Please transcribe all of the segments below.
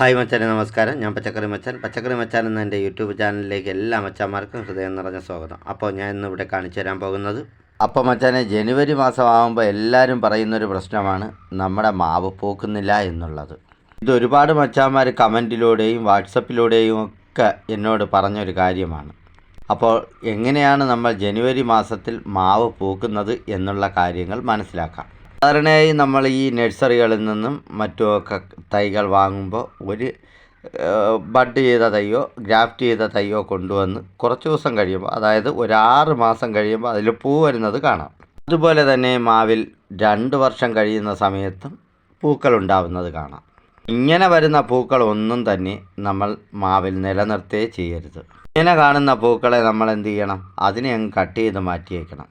Hi മച്ചാനെ നമസ്കാരം. ഞാൻ പച്ചക്കറി മച്ചാൻ. പച്ചക്കറി മച്ചാൻ എന്ന എന്റെ യൂട്യൂബ് ചാനലിലേക്ക് എല്ലാ മച്ചാന്മാർക്കും ഹൃദയം നിറഞ്ഞ സ്വാഗതം. അപ്പോൾ ഞാൻ ഇന്ന് ഇവിടെ കാണിച്ചു തരാൻ പോകുന്നത്. അപ്പോൾ മച്ചാനെ ജനുവരി മാസം ആകുമ്പോൾ എല്ലാവരും പറയുന്നൊരു പ്രശ്നമാണ് നമ്മുടെ മാവ് പൂക്കുന്നില്ല എന്നുള്ളത്. ഇത് ഒരുപാട് മച്ചാന്മാർ കമന്റിലൂടെയും വാട്സപ്പിലൂടെയും ഒക്കെ എന്നോട് പറഞ്ഞൊരു കാര്യമാണ്. അപ്പോൾ എങ്ങനെയാണ് നമ്മൾ ജനുവരി മാസത്തിൽ മാവ് പൂക്കുന്നത് എന്നുള്ള കാര്യങ്ങൾ മനസ്സിലാക്കാം. സാധാരണയായി നമ്മൾ ഈ നഴ്സറികളിൽ നിന്നും മറ്റുമൊക്കെ തൈകൾ വാങ്ങുമ്പോൾ ഒരു ബഡ് ചെയ്ത തൈയോ ഗ്രാഫ്റ്റ് ചെയ്ത തൈയോ കൊണ്ടുവന്ന് കുറച്ച് ദിവസം കഴിയുമ്പോൾ അതായത് ഒരു ആറ് മാസം കഴിയുമ്പോൾ അതിൽ പൂ വരുന്നത് കാണാം. അതുപോലെ തന്നെ മാവിൽ രണ്ട് വർഷം കഴിയുന്ന സമയത്തും പൂക്കൾ ഉണ്ടാവുന്നത് കാണാം. ഇങ്ങനെ വരുന്ന പൂക്കൾ ഒന്നും തന്നെ നമ്മൾ മാവിൽ നിലനിർത്തേ ചെയ്യരുത്. ഇങ്ങനെ കാണുന്ന പൂക്കളെ നമ്മൾ എന്ത് ചെയ്യണം? അതിനെ അങ്ങ് കട്ട് ചെയ്ത് മാറ്റിയേക്കണം.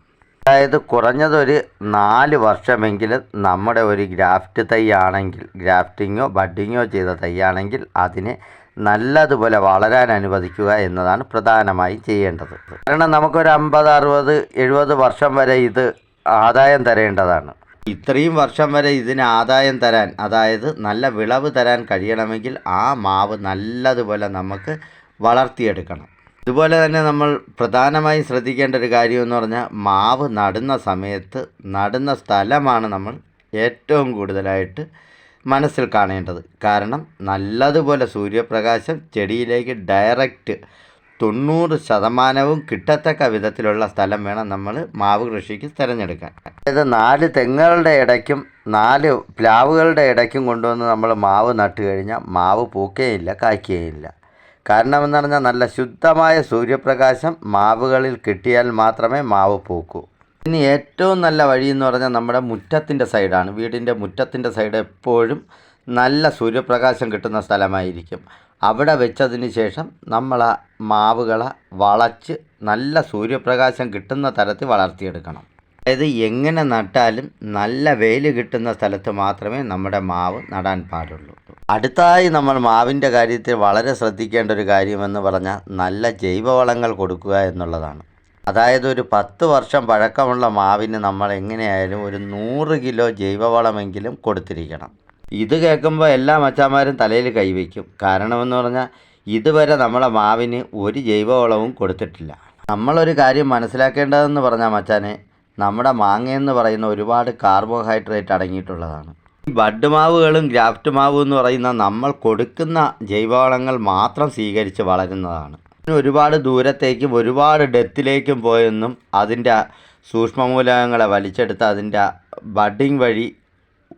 അതായത് കുറഞ്ഞതൊരു നാല് വർഷമെങ്കിലും നമ്മുടെ ഒരു ഗ്രാഫ്റ്റ് തൈയാണെങ്കിൽ ഗ്രാഫ്റ്റിങ്ങോ ബഡിങ്ങോ ചെയ്ത തൈയാണെങ്കിൽ അതിനെ നല്ലതുപോലെ വളരാൻ അനുവദിക്കുക എന്നതാണ് പ്രധാനമായി ചെയ്യേണ്ടത്. കാരണം നമുക്കൊരു അമ്പത് അറുപത് എഴുപത് വർഷം വരെ ഇത് ആദായം തരേണ്ടതാണ്. ഇത്രയും വർഷം വരെ ഇതിന് ആദായം തരാൻ അതായത് നല്ല വിളവ് തരാൻ കഴിയണമെങ്കിൽ ആ മാവ് നല്ലതുപോലെ നമുക്ക് വളർത്തിയെടുക്കണം. ഇതുപോലെ തന്നെ നമ്മൾ പ്രധാനമായും ശ്രദ്ധിക്കേണ്ട ഒരു കാര്യം എന്ന് പറഞ്ഞാൽ മാവ് നടുന്ന സമയത്ത് നടുന്ന സ്ഥലമാണ് നമ്മൾ ഏറ്റവും കൂടുതലായിട്ട് മനസ്സിൽ കാണേണ്ടത്. കാരണം നല്ലതുപോലെ സൂര്യപ്രകാശം ചെടിയിലേക്ക് ഡയറക്റ്റ് തൊണ്ണൂറ് ശതമാനവും കിട്ടത്തക്ക വിധത്തിലുള്ള സ്ഥലം വേണം നമ്മൾ മാവ് കൃഷിക്ക് തിരഞ്ഞെടുക്കാൻ. അതായത് നാല് തെങ്ങുകളുടെ ഇടയ്ക്കും നാല് പ്ലാവുകളുടെ ഇടയ്ക്കും കൊണ്ടുവന്ന് നമ്മൾ മാവ് നട്ട് കഴിഞ്ഞാൽ മാവ് പൂക്കുകയില്ല കായ്ക്കുകയില്ല. കാരണം എന്ന് പറഞ്ഞാൽ നല്ല ശുദ്ധമായ സൂര്യപ്രകാശം മാവുകളിൽ കിട്ടിയാൽ മാത്രമേ മാവ് പൂക്കൂ. ഇനി ഏറ്റവും നല്ല വഴി എന്ന് പറഞ്ഞാൽ നമ്മുടെ മുറ്റത്തിന്റെ സൈഡാണ്. വീടിന്റെ മുറ്റത്തിന്റെ സൈഡ് എപ്പോഴും നല്ല സൂര്യപ്രകാശം കിട്ടുന്ന സ്ഥലമായിരിക്കും. അവിടെ വെച്ചതിന് ശേഷം നമ്മൾ ആ മാവുകളെ വളച്ച് നല്ല സൂര്യപ്രകാശം കിട്ടുന്ന തരത്തിൽ വളർത്തിയെടുക്കണം. അതായത് എങ്ങനെ നട്ടാലും നല്ല വെയിൽ കിട്ടുന്ന സ്ഥലത്ത് മാത്രമേ നമ്മുടെ മാവ് നടാൻ പാടുള്ളൂ. അടുത്തായി നമ്മൾ മാവിന്റെ കാര്യത്തിൽ വളരെ ശ്രദ്ധിക്കേണ്ട ഒരു കാര്യമെന്ന് പറഞ്ഞാൽ നല്ല ജൈവവളങ്ങൾ കൊടുക്കുക എന്നുള്ളതാണ്. അതായത് ഒരു പത്ത് വർഷം പഴക്കമുള്ള മാവിന് നമ്മൾ എങ്ങനെയായാലും ഒരു നൂറ് കിലോ ജൈവവളമെങ്കിലും കൊടുത്തിരിക്കണം. ഇത് കേൾക്കുമ്പോൾ എല്ലാ മച്ചാന്മാരും തലയിൽ കൈവയ്ക്കും. കാരണമെന്ന് പറഞ്ഞാൽ ഇതുവരെ നമ്മളെ മാവിന് ഒരു ജൈവവളവും കൊടുത്തിട്ടില്ല. നമ്മളൊരു കാര്യം മനസ്സിലാക്കേണ്ടതെന്ന് പറഞ്ഞാൽ മച്ചാനെ നമ്മുടെ മാങ്ങയെന്ന് പറയുന്ന ഒരുപാട് കാർബോഹൈഡ്രേറ്റ് അടങ്ങിയിട്ടുള്ളതാണ്. ബഡ് മാവുകളും ഗ്രാഫ്റ്റ് മാവും എന്ന് പറയുന്ന നമ്മൾ കൊടുക്കുന്ന ജൈവവളങ്ങൾ മാത്രം സ്വീകരിച്ച് വളരുന്നതാണ്. ഒരുപാട് ദൂരത്തേക്കും ഒരുപാട് ഡെത്തിലേക്കും പോയെന്നും അതിന്റെ സൂക്ഷ്മമൂലകങ്ങളെ വലിച്ചെടുത്ത് അതിന്റെ ബഡിങ് വഴി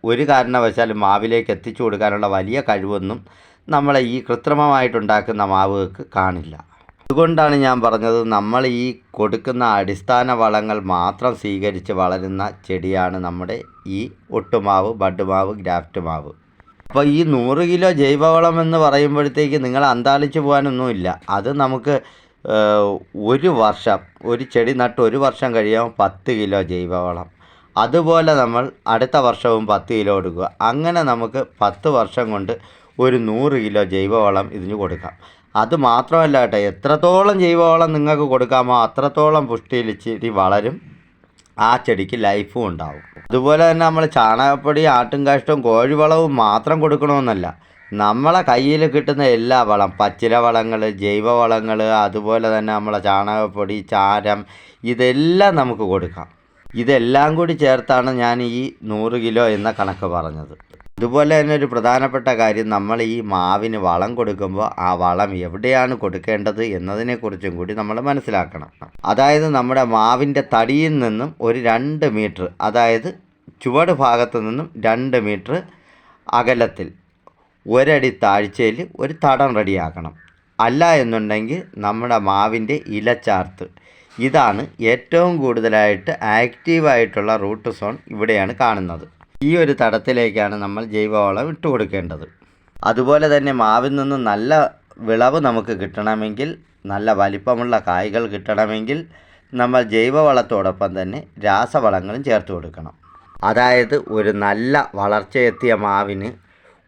ഒരു കാരണവശാലും മാവിലേക്ക് എത്തിച്ചു കൊടുക്കാനുള്ള വലിയ കഴിവൊന്നും നമ്മളെ ഈ കൃത്രിമമായിട്ടുണ്ടാക്കുന്ന മാവുകൾക്ക് കാണില്ല. അതുകൊണ്ടാണ് ഞാൻ പറഞ്ഞത് നമ്മൾ ഈ കൊടുക്കുന്ന അടിസ്ഥാന വളങ്ങൾ മാത്രം സ്വീകരിച്ച് വളരുന്ന ചെടിയാണ് നമ്മുടെ ഈ ഒട്ടുമാവ് ബഡ്മാവ് ഗ്രാഫ്റ്റ് മാവ് അപ്പോൾ ഈ നൂറ് കിലോ ജൈവവളം എന്ന് പറയുമ്പോഴത്തേക്ക് നിങ്ങൾ അന്താളിച്ച് പോകാനൊന്നുമില്ല. അത് നമുക്ക് ഒരു വർഷം ഒരു ചെടി നട്ട് ഒരു വർഷം കഴിയുമ്പോൾ പത്ത് കിലോ ജൈവവളം. അതുപോലെ നമ്മൾ അടുത്ത വർഷവും പത്ത് കിലോ കൊടുക്കുക. അങ്ങനെ നമുക്ക് പത്ത് വർഷം കൊണ്ട് ഒരു നൂറ് കിലോ ജൈവവളം ഇതിന് കൊടുക്കാം. അത് മാത്രമല്ല കേട്ടോ എത്രത്തോളം ജൈവവളം നിങ്ങൾക്ക് കൊടുക്കാമോ അത്രത്തോളം പുഷ്ടിയിൽ ഇച്ചിരി വളരും ആ ചെടിക്ക് ലൈഫും ഉണ്ടാവും. അതുപോലെ തന്നെ നമ്മൾ ചാണകപ്പൊടി ആട്ടുംകാഷ്ടവും കോഴിവളവും മാത്രം കൊടുക്കണമെന്നല്ല. നമ്മളെ കയ്യിൽ കിട്ടുന്ന എല്ലാ വളം പച്ചില വളങ്ങൾ ജൈവവളങ്ങൾ അതുപോലെ തന്നെ നമ്മളെ ചാണകപ്പൊടി ചാരം ഇതെല്ലാം നമുക്ക് കൊടുക്കാം. ഇതെല്ലാം കൂടി ചേർത്താണ് ഞാൻ ഈ നൂറ് കിലോ എന്ന കണക്ക് പറഞ്ഞത്. ഇതുപോലെ തന്നെ ഒരു പ്രധാനപ്പെട്ട കാര്യം നമ്മൾ ഈ മാവിന് വളം കൊടുക്കുമ്പോൾ ആ വളം എവിടെയാണ് കൊടുക്കേണ്ടത് എന്നതിനെക്കുറിച്ചും കൂടി നമ്മൾ മനസ്സിലാക്കണം. അതായത് നമ്മുടെ മാവിന്റെ തടിയിൽ നിന്നും ഒരു രണ്ട് മീറ്റർ അതായത് ചുവട് ഭാഗത്തു നിന്നും രണ്ട് മീറ്റർ അകലത്തിൽ ഒരടി താഴ്ചയിൽ ഒരു തടം റെഡിയാക്കണം. അല്ല എന്നുണ്ടെങ്കിൽ നമ്മുടെ മാവിന്റെ ഇലച്ചാർത്ത്. ഇതാണ് ഏറ്റവും കൂടുതലായിട്ട് ആക്റ്റീവായിട്ടുള്ള റൂട്ട് സോൺ ഇവിടെയാണ് കാണുന്നത്. ഈ ഒരു തടത്തിലേക്കാണ് നമ്മൾ ജൈവവളം ഇട്ട് കൊടുക്കേണ്ടത്. അതുപോലെ തന്നെ മാവിൽ നിന്ന് നല്ല വിളവ് നമുക്ക് കിട്ടണമെങ്കിൽ നല്ല വലിപ്പമുള്ള കായ്കൾ കിട്ടണമെങ്കിൽ നമ്മൾ ജൈവവളത്തോടൊപ്പം തന്നെ രാസവളങ്ങളും ചേർത്ത് കൊടുക്കണം. അതായത് ഒരു നല്ല വളർച്ചയെത്തിയ മാവിന്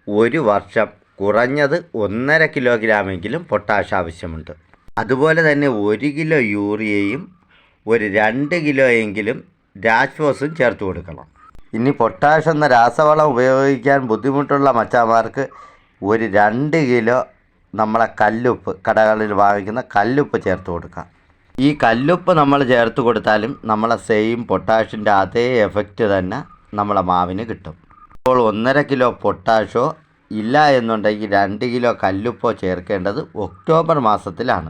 ഒരു വർഷം കുറഞ്ഞത് ഒന്നര കിലോഗ്രാമെങ്കിലും പൊട്ടാഷ് ആവശ്യമുണ്ട്. അതുപോലെ തന്നെ ഒരു കിലോ യൂറിയയും ഒരു രണ്ട് കിലോയെങ്കിലും രാജ്ഫോസും ചേർത്ത് കൊടുക്കണം. ഇനി പൊട്ടാഷ് എന്ന രാസവളം ഉപയോഗിക്കാൻ ബുദ്ധിമുട്ടുള്ള മച്ചാമാർക്ക് ഒരു രണ്ട് കിലോ നമ്മളെ കല്ലുപ്പ് കടകളിൽ വാങ്ങിക്കുന്ന കല്ലുപ്പ് ചേർത്ത് കൊടുക്കാം. ഈ കല്ലുപ്പ് നമ്മൾ ചേർത്ത് കൊടുത്താലും നമ്മളെ സെയിം പൊട്ടാഷിന്റെ അതേ എഫക്റ്റ് തന്നെ നമ്മളെ മാവിന് കിട്ടും. ഇപ്പോൾ ഒന്നര കിലോ പൊട്ടാഷോ ഇല്ല എന്നുണ്ടെങ്കിൽ രണ്ട് കിലോ കല്ലുപ്പോ ചേർക്കേണ്ടത് ഒക്ടോബർ മാസത്തിലാണ്.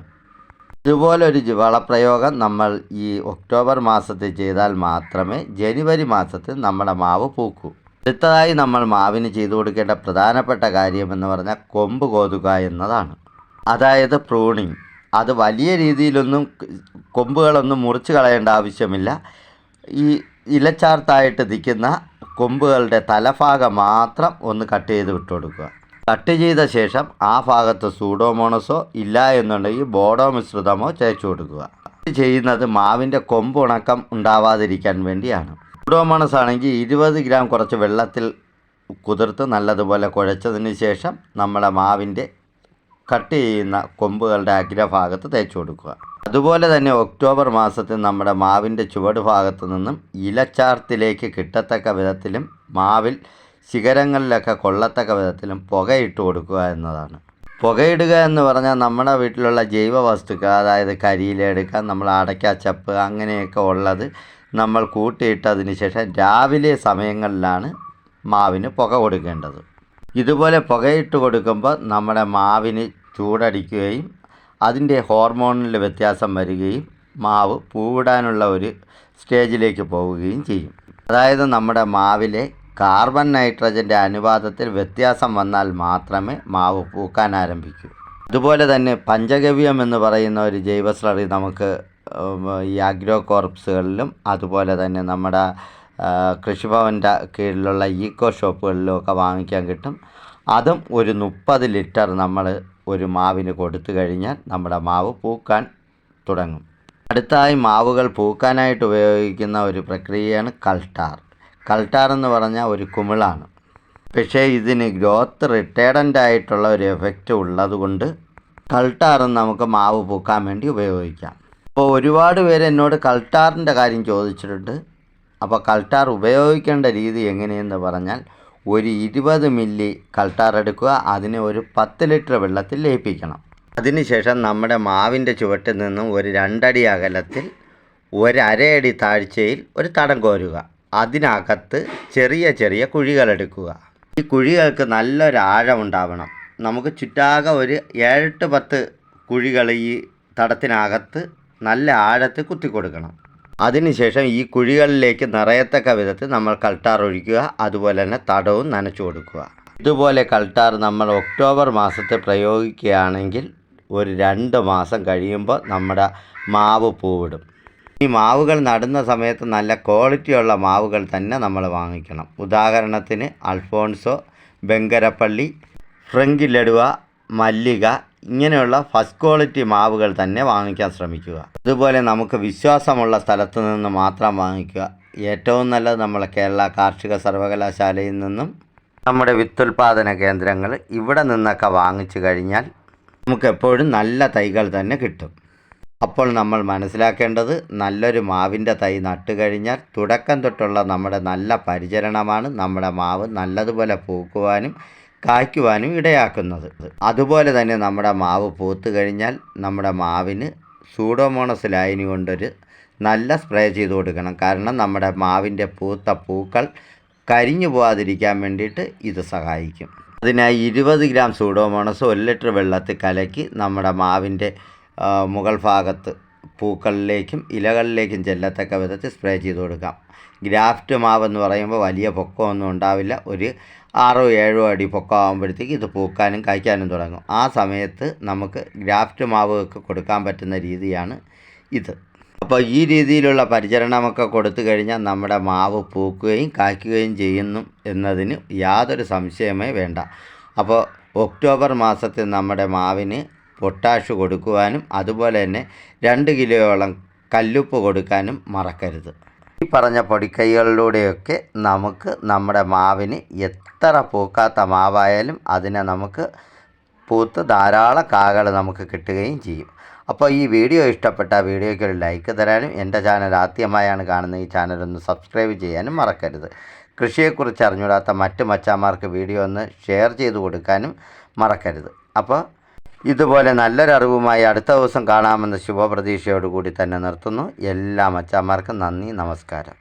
ഇതുപോലൊരു വളപ്രയോഗം നമ്മൾ ഈ ഒക്ടോബർ മാസത്തിൽ ചെയ്താൽ മാത്രമേ ജനുവരി മാസത്തിൽ നമ്മുടെ മാവ് പൂക്കൂ. അടുത്തതായി നമ്മൾ മാവിന് ചെയ്തു കൊടുക്കേണ്ട പ്രധാനപ്പെട്ട കാര്യമെന്ന് പറഞ്ഞാൽ കൊമ്പ് കോതുക എന്നതാണ്. അതായത് പ്രൂണിങ്. അത് വലിയ രീതിയിലൊന്നും കൊമ്പുകളൊന്നും മുറിച്ച് കളയേണ്ട ആവശ്യമില്ല. ഈ ഇലച്ചാർത്തായിട്ട് നിൽക്കുന്ന കൊമ്പുകളുടെ തലഭാഗം മാത്രം ഒന്ന് കട്ട് ചെയ്ത് വിട്ടു കൊടുക്കുക. കട്ട് ചെയ്ത ശേഷം ആ ഭാഗത്ത് സൂഡോമോണസോ ഇല്ല എന്നുണ്ടെങ്കിൽ ബോഡോ മിശ്രിതമോ ചേച്ചു കൊടുക്കുക. ചെയ്യുന്നത് മാവിന്റെ കൊമ്പ് ഉണക്കം ഉണ്ടാവാതിരിക്കാൻ വേണ്ടിയാണ്. സൂഡോമോണസ് ആണെങ്കിൽ ഇരുപത് ഗ്രാം കുറച്ച് വെള്ളത്തിൽ കുതിർത്ത് നല്ലതുപോലെ കുഴച്ചതിന് ശേഷം നമ്മുടെ മാവിന്റെ കട്ട് ചെയ്യുന്ന കൊമ്പുകളുടെ അഗ്രഭാഗത്ത് തേച്ചു കൊടുക്കുക. അതുപോലെ തന്നെ ഒക്ടോബർ മാസത്തിൽ നമ്മുടെ മാവിന്റെ ചുവട് ഭാഗത്തു നിന്നും ഇലച്ചാർത്തിലേക്ക് കിട്ടത്തക്ക വിധത്തിലും മാവിൽ ശിഖരങ്ങളിലൊക്കെ കൊള്ളത്തക്ക വിധത്തിലും പുകയിട്ട് കൊടുക്കുക എന്നതാണ്. പുകയിടുക എന്ന് പറഞ്ഞാൽ നമ്മുടെ വീട്ടിലുള്ള ജൈവ വസ്തുക്കൾ അതായത് കരിയില എടുക്കാം നമ്മൾ ചപ്പ് അങ്ങനെയൊക്കെ ഉള്ളത് നമ്മൾ കൂട്ടിയിട്ടതിന് ശേഷം രാവിലെ സമയങ്ങളിലാണ് മാവിന് പുക കൊടുക്കേണ്ടത്. ഇതുപോലെ പുകയിട്ട് കൊടുക്കുമ്പോൾ നമ്മുടെ മാവിന് ചൂടടിക്കുകയും അതിന്റെ ഹോർമോണിൽ വ്യത്യാസം വരികയും മാവ് പൂവിടാനുള്ള ഒരു സ്റ്റേജിലേക്ക് പോവുകയും ചെയ്യും. അതായത് നമ്മുടെ മാവിലെ കാർബൺ നൈട്രജന്റെ അനുപാതത്തിൽ വ്യത്യാസം വന്നാൽ മാത്രമേ മാവ് പൂക്കാൻ ആരംഭിക്കൂ. അതുപോലെ തന്നെ പഞ്ചഗവ്യം എന്ന് പറയുന്ന ഒരു ജൈവ സ്ലറി നമുക്ക് ഈ അഗ്രോ കോർപ്സുകളിലും അതുപോലെ തന്നെ നമ്മുടെ കൃഷിഭവന്റെ കീഴിലുള്ള ഈക്കോ ഷോപ്പുകളിലും ഒക്കെ വാങ്ങിക്കാൻ കിട്ടും. അതും ഒരു മുപ്പത് ലിറ്റർ നമ്മൾ ഒരു മാവിന് കൊടുത്തു കഴിഞ്ഞാൽ നമ്മുടെ മാവ് പൂക്കാൻ തുടങ്ങും. അടുത്തായി മാവുകൾ പൂക്കാനായിട്ട് ഉപയോഗിക്കുന്ന ഒരു പ്രക്രിയയാണ് കൾട്ടാർ കൾട്ടാർ എന്ന് പറഞ്ഞാൽ ഒരു കുമിളാണ്. പക്ഷേ ഇതിന് ഗ്രോത്ത് റിട്ടേഡന്റ് ആയിട്ടുള്ള ഒരു എഫക്റ്റ് ഉള്ളതുകൊണ്ട് കൾട്ടാറും നമുക്ക് മാവ് പൂക്കാൻ വേണ്ടി ഉപയോഗിക്കാം. അപ്പോൾ ഒരുപാട് പേര് എന്നോട് കൾട്ടാറിന്റെ കാര്യം ചോദിച്ചിട്ടുണ്ട്. അപ്പോൾ കൾട്ടാർ ഉപയോഗിക്കേണ്ട രീതി എങ്ങനെയെന്ന് പറഞ്ഞാൽ ഒരു ഇരുപത് മില്ലി കൾട്ടാർ എടുക്കുക അതിനെ ഒരു പത്ത് ലിറ്റർ വെള്ളത്തിൽ ലയിപ്പിക്കണം. അതിനുശേഷം നമ്മുടെ മാവിന്റെ ചുവട്ടിൽ നിന്നും ഒരു രണ്ടടി അകലത്തിൽ ഒരരയടി താഴ്ചയിൽ ഒരു തടം കോരുക. അതിനകത്ത് ചെറിയ ചെറിയ കുഴികളെടുക്കുക. ഈ കുഴികൾക്ക് നല്ലൊരു ആഴം ഉണ്ടാവണം. നമുക്ക് ചുറ്റാകെ ഒരു ഏഴെട്ട് പത്ത് കുഴികൾ ഈ തടത്തിനകത്ത് നല്ല ആഴത്തിൽ കുത്തി കൊടുക്കണം അതിനുശേഷം ഈ കുഴികളിലേക്ക് നിറയത്തക്ക വിധത്തിൽ നമ്മൾ കൾട്ടാർ ഒഴിക്കുക. അതുപോലെ തന്നെ തടവും നനച്ചു കൊടുക്കുക. ഇതുപോലെ കൾട്ടാർ നമ്മൾ ഒക്ടോബർ മാസത്തെ പ്രയോഗിക്കുകയാണെങ്കിൽ ഒരു രണ്ട് മാസം കഴിയുമ്പോൾ നമ്മുടെ മാവ് പൂവിടും. ഈ മാവുകൾ നടുന്ന സമയത്ത് നല്ല ക്വാളിറ്റിയുള്ള മാവുകൾ തന്നെ നമ്മൾ വാങ്ങിക്കണം. ഉദാഹരണത്തിന് അൽഫോൺസോ ബെങ്കരപ്പള്ളി ഫ്രങ്കി ലഡുവ മല്ലിക ഇങ്ങനെയുള്ള ഫസ്റ്റ് ക്വാളിറ്റി മാവുകൾ തന്നെ വാങ്ങിക്കാൻ ശ്രമിക്കുക. അതുപോലെ നമുക്ക് വിശ്വാസമുള്ള സ്ഥലത്തു നിന്ന് മാത്രം വാങ്ങിക്കുക. ഏറ്റവും നല്ലത് നമ്മളെ കേരള കാർഷിക സർവകലാശാലയിൽ നിന്നും നമ്മുടെ വിത്തുൽപാദന കേന്ദ്രങ്ങൾ ഇവിടെ നിന്നൊക്കെ വാങ്ങിച്ചു കഴിഞ്ഞാൽ നമുക്ക് എപ്പോഴും നല്ല തൈകൾ തന്നെ കിട്ടും. അപ്പോൾ നമ്മൾ മനസ്സിലാക്കേണ്ടത് നല്ലൊരു മാവിന്റെ തൈ നട്ടുകഴിഞ്ഞാൽ തുടക്കം തൊട്ടുള്ള നമ്മുടെ നല്ല പരിചരണമാണ് നമ്മുടെ മാവ് നല്ലതുപോലെ പൂക്കുവാനും കായ്ക്കുവാനും ഇടയാക്കുന്നത്. അതുപോലെ തന്നെ നമ്മുടെ മാവ് പൂത്ത് കഴിഞ്ഞാൽ നമ്മുടെ മാവിന് സൂഡോമോണസ് ലൈനി കൊണ്ടൊരു നല്ല സ്പ്രേ ചെയ്ത് കൊടുക്കണം. കാരണം നമ്മുടെ മാവിന്റെ പൂത്ത പൂക്കൾ കരിഞ്ഞു പോകാതിരിക്കാൻ വേണ്ടിയിട്ട് ഇത് സഹായിക്കും. അതിനായി ഇരുപത് ഗ്രാം സൂഡോമോണസ് ഒരു ലിറ്റർ വെള്ളത്തിൽ കലക്കി നമ്മുടെ മാവിന്റെ മുകൾ ഭാഗത്ത് പൂക്കളിലേക്കും ഇലകളിലേക്കും ചെല്ലത്തക്ക വിധത്തിൽ സ്പ്രേ ചെയ്ത് കൊടുക്കാം. ഗ്രാഫ്റ്റ് മാവെന്ന് പറയുമ്പോൾ വലിയ പൊക്കമൊന്നും ഉണ്ടാവില്ല. ഒരു ആറോ ഏഴോ അടി പൊക്കം ആകുമ്പോഴത്തേക്ക് ഇത് പൂക്കാനും കായ്ക്കാനും തുടങ്ങും. ആ സമയത്ത് നമുക്ക് ഗ്രാഫ്റ്റ് മാവുകൾക്ക് കൊടുക്കാൻ പറ്റുന്ന രീതിയാണ് ഇത്. അപ്പോൾ ഈ രീതിയിലുള്ള പരിചരണമൊക്കെ കൊടുത്തു കഴിഞ്ഞാൽ നമ്മുടെ മാവ് പൂക്കുകയും കായ്ക്കുകയും ചെയ്യുന്നു എന്നതിന് യാതൊരു സംശയമേ വേണ്ട. അപ്പോൾ ഒക്ടോബർ മാസത്തിൽ നമ്മുടെ മാവിന് പൊട്ടാഷ് കൊടുക്കുവാനും അതുപോലെ തന്നെ രണ്ട് കിലോയോളം കല്ലുപ്പ് കൊടുക്കാനും മറക്കരുത്. ഈ പറഞ്ഞ പൊടിക്കൈകളിലൂടെയൊക്കെ നമുക്ക് നമ്മുടെ മാവിന് എത്ര പൂക്കാത്ത മാവായാലും അതിനെ നമുക്ക് പൂത്ത് ധാരാളം കാകൾ നമുക്ക് കിട്ടുകയും ചെയ്യും. അപ്പോൾ ഈ വീഡിയോ ഇഷ്ടപ്പെട്ട വീഡിയോയ്ക്ക് ഒരു ലൈക്ക് തരാനും എന്റെ ചാനൽ ആദ്യമായാണ് കാണുന്ന ഈ ചാനൽ ഒന്ന് സബ്സ്ക്രൈബ് ചെയ്യാനും മറക്കരുത്. കൃഷിയെക്കുറിച്ച് അറിഞ്ഞൂടാത്ത മറ്റു മച്ചാമാർക്ക് വീഡിയോ ഒന്ന് ഷെയർ ചെയ്ത് കൊടുക്കാനും മറക്കരുത്. അപ്പോൾ ഇതുപോലെ നല്ലൊരറിവുമായി അടുത്ത ദിവസം കാണാമെന്ന ശുഭപ്രതീക്ഷയോടുകൂടി തന്നെ നിർത്തുന്നു. എല്ലാ അച്ഛന്മാർക്കും നന്ദി നമസ്കാരം.